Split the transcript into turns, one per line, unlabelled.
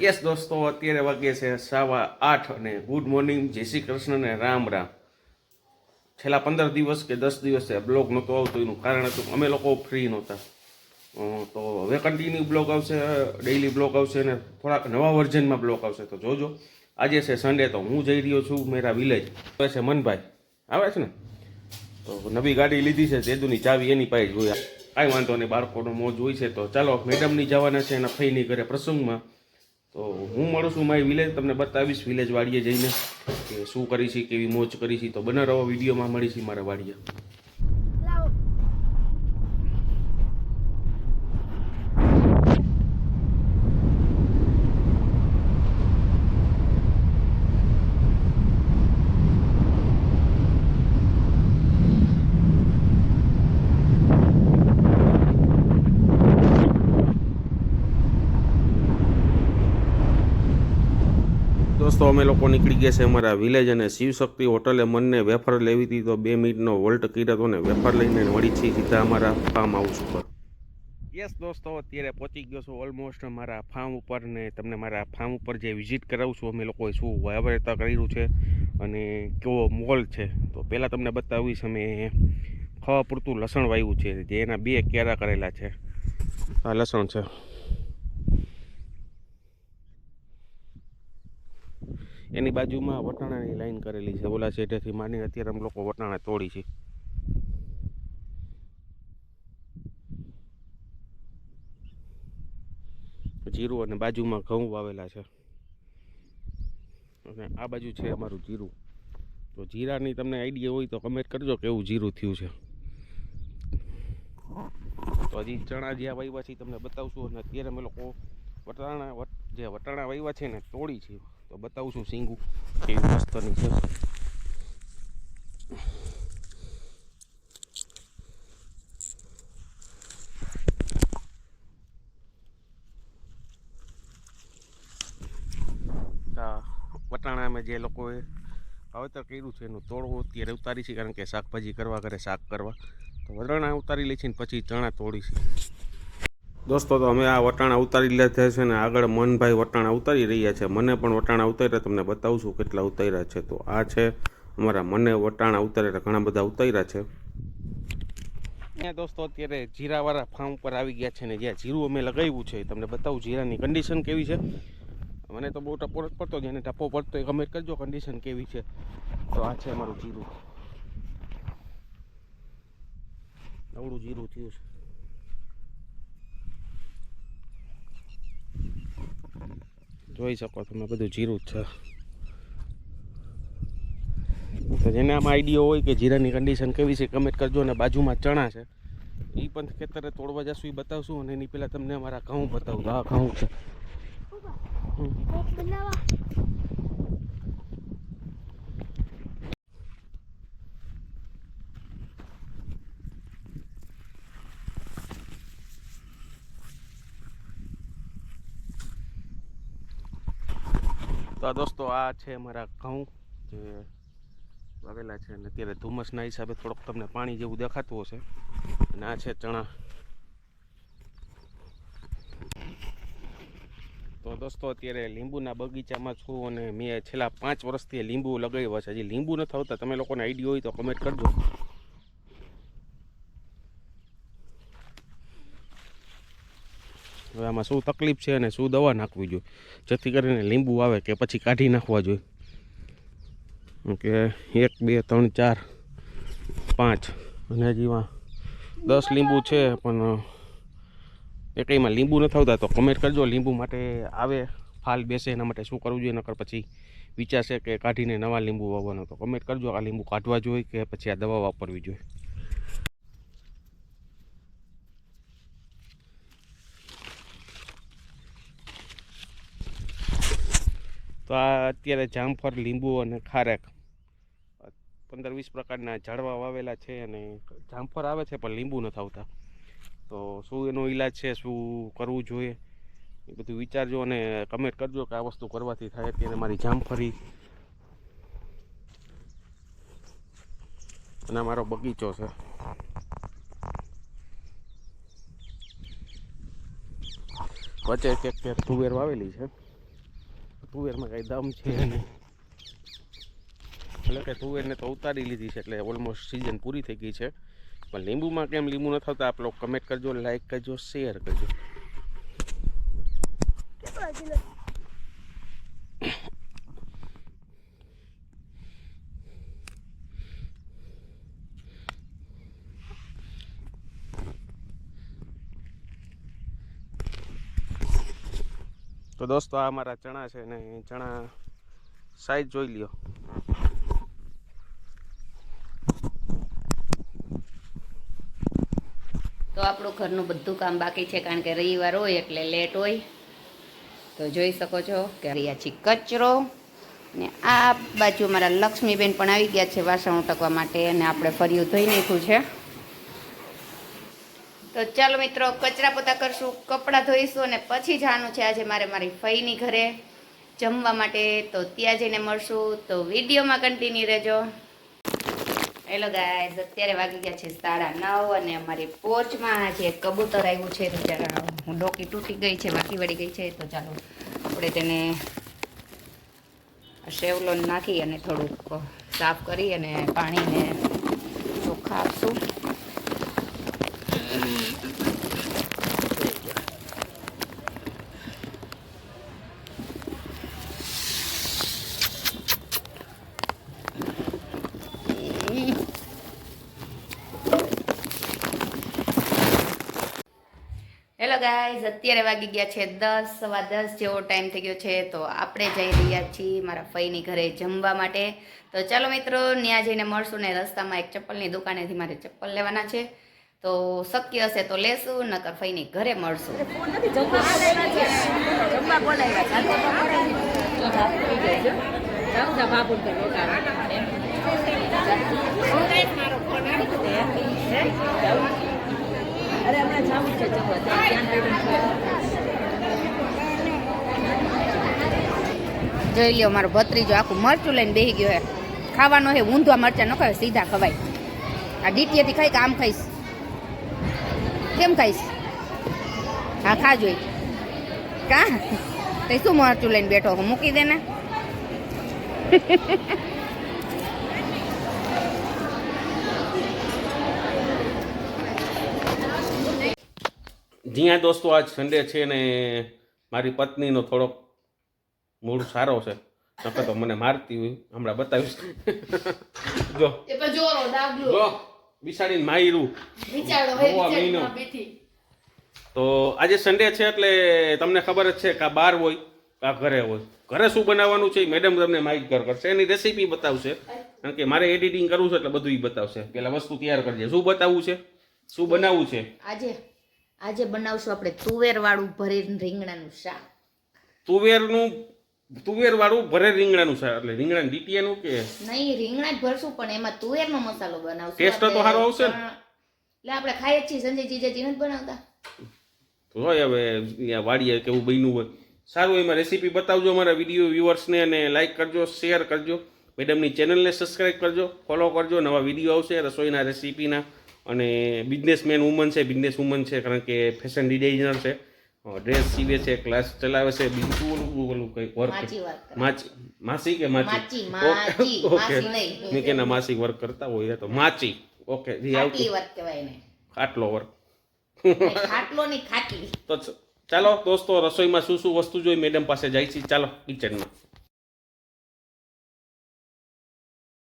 Yes દોસ્તો, અત્યારે વાગ્યે છે સાવા આઠ અને ગુડ મોર્નિંગ જય શ્રી કૃષ્ણ અને રામ રામ. છેલ્લા પંદર દિવસ કે દસ દિવસે બ્લોગ નહોતો આવતો, એનું કારણ હતું અમે લોકો ફ્રી નહોતા. તો હવે કન્ટિન્યુ બ્લોગ આવશે ડેઈલી બ્લોગ આવશે અને થોડાક નવા વર્ઝનમાં બ્લોગ આવશે. તો જોજો. આજે છે સન્ડે તો હું જઈ રહ્યો છું મેરા વિલેજ આવે છે મનભાઈ. આવે છે ને? તો નવી ગાડી લીધી છે જેદુની ચાવી એની પાસે જોયા કાંઈ વાંધો નહીં, બાળકોનો મોજ હોય છે તો ચાલો મેડમની જવાના છે એના ફઈની ઘરે પ્રસંગમાં. તો હું મળું છું મારી વિલેજ તમને બતાવીશ વિલેજ વાડીએ જઈને કે શું કરી છે કેવી મોજ કરી છે તો બને રહો વિડીયોમાં મળી છે મારા વાડીએ. દોસ્તો અમે લોકો નીકળી ગયા છે અમારા વિલેજ અને શિવશક્તિ હોટલે મનને વેફર લેવી હતી તો બે મિનિટનો વોલ્ટ કર્યો હતો ને વેફર લઈને વળી છીએ સીધા અમારા ફાર્મ હાઉસ ઉપર. યસ દોસ્તો, અત્યારે પહોંચી ગયો છું ઓલમોસ્ટ મારા ફાર્મ ઉપર ને તમને મારા ફાર્મ ઉપર જે વિઝિટ કરાવું છું અમે લોકોએ શું વાવેતર કર્યું છે અને કેવો મોલ છે. તો પહેલાં તમને બતાવીશ અમે ખાવા પૂરતું લસણ વાવ્યું છે. જે એના બે કેરા કરેલા છે. આ લસણ છે. એની બાજુમાં વટાણાની લાઈન કરેલી છે. ઓલા શેઠેથી માંડીને અત્યારે અમે લોકો વટાણા તોડી છે. જીરું અને બાજુમાં ઘઉં વાવેલા છે. અને આ બાજુ છે અમારું જીરું. તો જીરાની તમને આઈડિયા હોય તો કમેન્ટ કરજો કેવું જીરું થયું છે. તો હજી ચણા જ્યાં વાવ્યા છે તમને બતાવશું. અને અત્યારે અમે લોકો વટાણા જે વટાણા વાવ્યા છે ને, તોડી છે. તો બતાવું છું સિંગુ કેવી મસ્તની છે. વટાણા અમે જે લોકોએ વાવેતર કર્યું છે, એનું તોડવું અત્યારે ઉતારી છે, કારણ કે શાકભાજી કરવા ઘરે શાક કરવા. તો વટાણા ઉતારી લે છે ને પછી ચણા તોડી છે. દોસ્તો, તો અમે આ વટાણા ઉતારી લીધા છે ને આગળ મનભાઈ વટાણા ઉતારી રહ્યા છે. મને પણ વટાણા ઉતાર્યા, તમને બતાવું છું કેટલા ઉતાર્યા છે. તો આ છે અમારા મને વટાણા ઉતાર્યા ઘણા બધા ઉતાર્યા છે. અહીંયા દોસ્તો, અત્યારે જીરાવાળા ફાર્મ ઉપર આવી ગયા છે ને જ્યાં જીરું અમે લગાવ્યું છે. તમને બતાવું, જીરાની કન્ડિશન કેવી છે? મને તો બહુ ટપો પડતો, જેને ટપો પડતો એ કમેન્ટ કરજો કન્ડિશન કેવી છે. તો આ છે અમારું જીરું. નવડું જીરું થયું છે. જોઈ શકો તમે બધું જીરું જ છે. તો જેને આમાં આઈડિયો હોય કે જીરાની કન્ડિશન કેવી છે કમેન્ટ કરજો અને બાજુમાં ચણા છે. એ પણ ખેતરે તોડવા જશું એ બતાવશું અને એની પહેલાં તમને અમારા ઘઉં બતાવું. હા, ઘઉં છે. તો દોસ્તો, આ છે મારા ઘઉં, જે વાવેલા છે. અને અત્યારે ધુમ્મસના હિસાબે થોડોક તમને પાણી જેવું દેખાતું હશે. અને આ છે ચણા. તો દોસ્તો, અત્યારે લીંબુના બગીચામાં છું અને મેં છેલ્લા પાંચ વર્ષથી લીંબુ લગાવ્યા છે. હજી લીંબુ નથી આવતા. તમે લોકોને આઈડિયા હોય તો કમેન્ટ કરજો. હવે આમાં શું તકલીફ છે અને શું દવા નાખવી જોઈએ? જેથી કરીને લીંબુ આવે કે પછી કાઢી નાખવા જોઈએ. કે એક, બે, ત્રણ, ચાર, પાંચ. અને હજીમાં દસ લીંબુ છે, પણ એકઈમાં લીંબુ નથી આવતા, તો કમેન્ટ કરજો. લીંબુ માટે આવે, ફાલ બેસે, એના માટે શું કરવું જોઈએ? નકર પછી વિચારશે કે કાઢીને નવા લીંબુ વાવવાનો. તો કમેન્ટ કરજો, આ લીંબુ કાઢવા જોઈએ કે પછી આ દવા વાપરવી જોઈએ? તો આ અત્યારે જામફળ, લીંબુ અને ખારેક પંદર વીસ પ્રકારના ઝાડવા વાવેલા છે અને જામફળ આવે છે, પણ લીંબુ નથી આવતા. તો શું એનો ઈલાજ છે, શું કરવું જોઈએ? એ બધું વિચારજો અને કમેન્ટ કરજો કે આ વસ્તુ કરવાથી થાય. અત્યારે મારી જામફળી અને મારો બગીચો છે. વચ્ચે એક ક્યાંક તુવેર વાવેલી છે. તુવેરમાં કાંઈ દમ છે નહીં. એટલે કે તુવેરને તો ઉતારી લીધી છે એટલે ઓલમોસ્ટ સિઝન પૂરી થઈ ગઈ છે. પણ લીંબુમાં કેમ લીંબુ ન થતા આપ લોકો કમેન્ટ કરજો લાઈક કરજો શેર કરજો. તો દોસ્તો, આ મારા ચણા છે ને ચણા સાઈઝ જોઈ લ્યો.
તો આપણું ઘરનું બધું કામ બાકી છે, કારણ કે રવિવાર હોય એટલે લેટ હોય. તો જોઈ શકો છો કે રહ્યા છે કચરો. ને આ બાજુ મારા લક્ષ્મીબેન પણ આવી ગયા છે વાસણ ઉટકવા માટે, અને આપણે ફર્યું ધોઈ નાખ્યું છે. તો ચાલો મિત્રો, કચરા પોતા કરશું, કપડાં ધોઈશું અને પછી જવાનું છે આજે મારે મારી ફઈની ઘરે જમવા માટે. તો ત્યાં જઈને મળશું. તો વિડીયોમાં કન્ટિન્યુ રહેજો. હેલો ગાય અત્યારે વાગી ગયા છે સાડા નવ અને અમારી પોચમાં આજે કબૂતર આવ્યું છે, તો હું ડોકી તૂટી ગઈ છે, વાકી વળી ગઈ છે, તો ચાલો આપણે તેને શેવલો નાખી અને થોડુંક સાફ કરી અને પાણીને ચોખ્ખા આપશું. હેલો ગાઈઝ અત્યારે વાગી ગયા છે દસ સવા દસ જેવો ટાઈમ થઈ ગયો છે તો આપણે જઈ રહ્યા છીએ મારા ફઈની ઘરે જમવા માટે તો ચાલો મિત્રો ત્યાં જઈને મળશું ને રસ્તામાં એક ચપ્પલની દુકાનેથી મારે ચપ્પલ લેવાના છે તો શક્ય હશે તો લેશું નકર ફઈની ઘરે મળશું
બાબુ અરે, હમણાં જવું છે ત્યાં
જોઈ લ્યો, મારો ભત્રીજો આખું મરચું લઈને બેસી ગયો હે. ખાવાનો હે, ઊંધવા મરચા ન ખાય, સીધા ખવાય. આ ડીટીએથી ખાઈ કે આમ ખાઈશ? કેમ ખાઈશ? હા, ખા જોઈ. કા? તે શું મરચું લઈને બેઠો હું મૂકી દે ને.
જ્યાં દોસ્તો આજ સન્ડે છે ને મારી પત્નીનો થોડોક મૂડ સારો છે. નકર તો મને મારતી હોય હમણાં બતાવીશ. જો. જો બિસાડીને માયરું મહિનો. તો આજે સન્ડે છે એટલે તમને ખબર જ છે કે આ બાર હોય કે આ ઘરે હોય. ઘરે શું બનાવવાનું છે મેડમ તમને માહિતગાર કરશે. એની રેસીપી બતાવશે. કારણ કે મારે એડિટિંગ કરવું છે એટલે બધું બતાવશે. પેલા વસ્તુ તૈયાર કરજે. શું બતાવવું છે? શું બનાવવું છે?
આજે. આજે બનાવશું આપણે તુવેર વાળું ભરેલ રીંગણાનું શાક.
તુવેરનું તુવેર વાળું ભરે રીંગણાનું શાક એટલે રીંગણા ડીટીએનું કે?
નહીં રીંગણા જ ભરશું પણ એમાં તુવેરનો મસાલો બનાવશું.
ટેસ્ટ તો સારો આવશે ને?
એટલે આપણે ખાઈએ જ છીએ સંજય જીજાજી નથી બનાવતા.
હોય હવે વાડીએ કેવું બન્યું હોય. સારું એમાં રેસીપી બતાવજો અમારા વીડિયો વ્યુઅર્સને અને લાઇક કરજો શેર કરજો. મેડમની ચેનલને સબસ્ક્રાઈબ કરજો ફોલો કરજો નવા વીડિયો આવશે રસોઈના રેસીપીના અને બિઝનેસમેન વુમન છે બિઝનેસ વુમન છે કારણ કે ફેશન ડિઝાઇનર છે. ડ્રેસ સીવે છે ક્લાસ ચલાવે છે બીજું ઓલું ઓલું કંઈક વર્ક
માચી
માચી માસી કે
માચી,
ઓકે. મેં કેના માસી વર્ક કરતા હોય તો માચી. ઓકે
ખાટલી
વર્ક
ખાટલો ની ખાટલી
તો ચાલો દોસ્તો રસોઈમાં શું શું વસ્તુ જોઈ? મેડમ પાસે જાય છે. ચાલો કિચનમાં